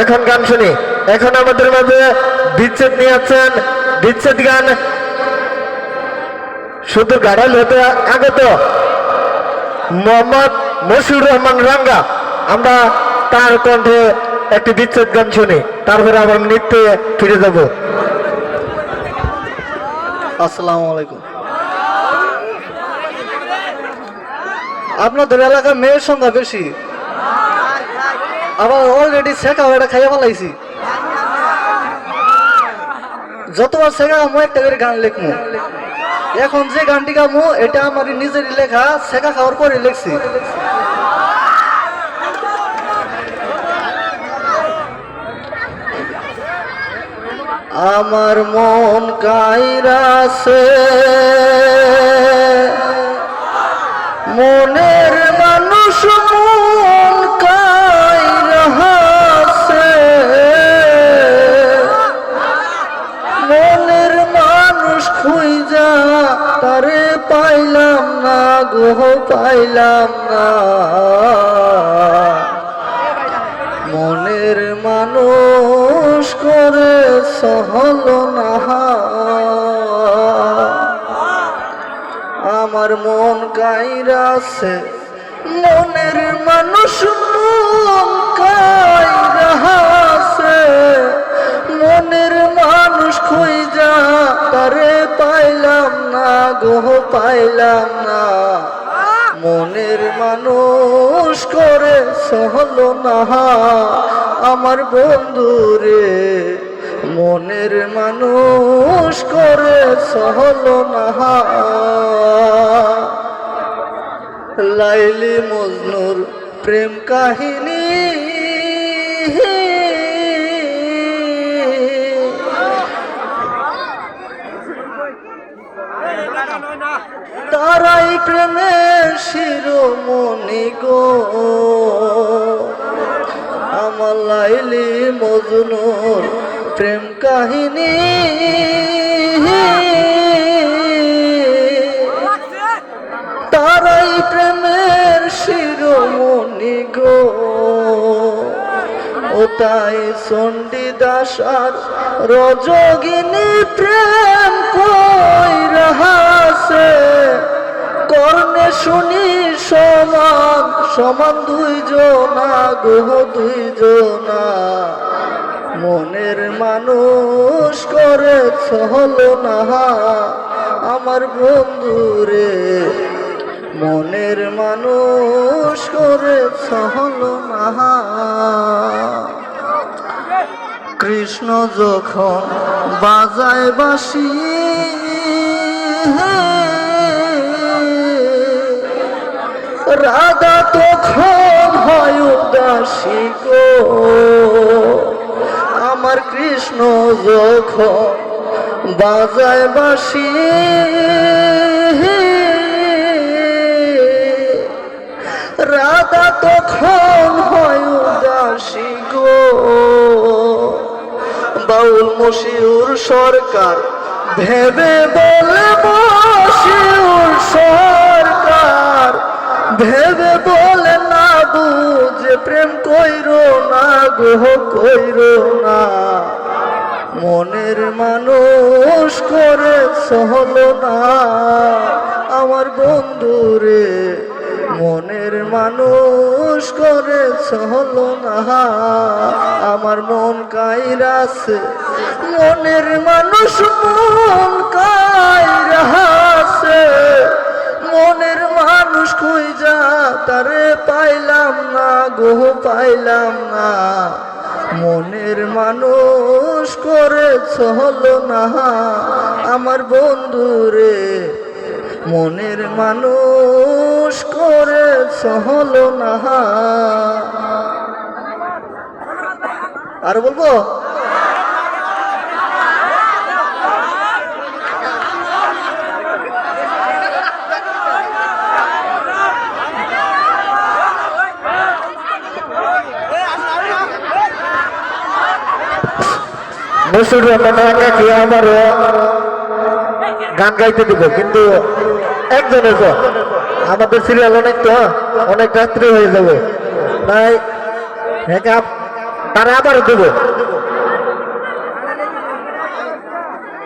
এখন গান শুনি। এখন আমাদের মাঝে বিচ্ছেদ নিয়ে আছেন বিচ্ছেদ গান শুধু গাড়াল হতে আগত। মোহাম্মদ মশিউর রহমান রাঙ্গা। আমরা তার কণ্ঠে একটি বিচ্ছেদ গান শুনি। তারপরে আবার নৃত্যে ফিরে যাব। আসসালামু আলাইকুম। আপনাদের এলাকার মেয়ের সংখ্যা বেশি। আবার অলরেডি শেখা এটা খাইয়া ফেলাইছি। যতবার শেখা আমু একটা করে গান লিখমু। এখন যে গানটি গামু, এটা আমার নিজেরই লেখা, শেখা খাওয়ার পরে লিখছি। আমার মন কাইরাছে, মনের মানুষ তারে পাইলাম না গো, পাইলাম না। মনের মানুষ করে সহল না। আমার মন কাইরাছে মনের মানুষ গো পাইলাম না। মনের মানুষ করে সহল না। আমার বন্ধুরে, মনের মানুষ করে সহল না। লাইলি মজনুর প্রেম কাহিনী। তারাই প্রেমের শিরোমণি গো। আমার লাইলি মজনুর প্রেম কাহিনী। তারাই প্রেমের শিরোমণি গো। ও তাই চণ্ডীদাস আর রজগিনী প্রেম কই রাহাসে। কর্ণে শুনি সমান সমান দুইজনা গো দুইজনা। মনের মানুষ করে সহল না আমার বন্ধুরে। মনের মানুষ করে সহল না কৃষ্ণ যখন বাজায় বাসি রাধা তখন হয় উদাসী গো। আমার কৃষ্ণ যখন বাজায় বাসি রাধা তখন হয় উদাসী বাউল মশিউর সরকার। ভেবে বলে মশিউর সরকার। ভেবে বলে না বুঝে প্রেম কইর না গো কইর না। মনের মানুষ করে সহল না। আমার বন্ধুরে মনের মানুষ করে সহল না। আমার মন কাইরাছে মনের মানুষ মন কাইরাছে মনের মানুষ খুঁজা তারে পাইলাম না গো, পাইলাম না। মনের মানুষ করে হল না। আমার বন্ধুরে, মনের মানুষ করে হল না। আর বলব? আমারও গান গাইতে দিব কিন্তু একজনের তো। আমাদের সিরিয়াল অনেক তো অনেক রাত্রি হয়ে যাবে। তাই তারা আবার দেব।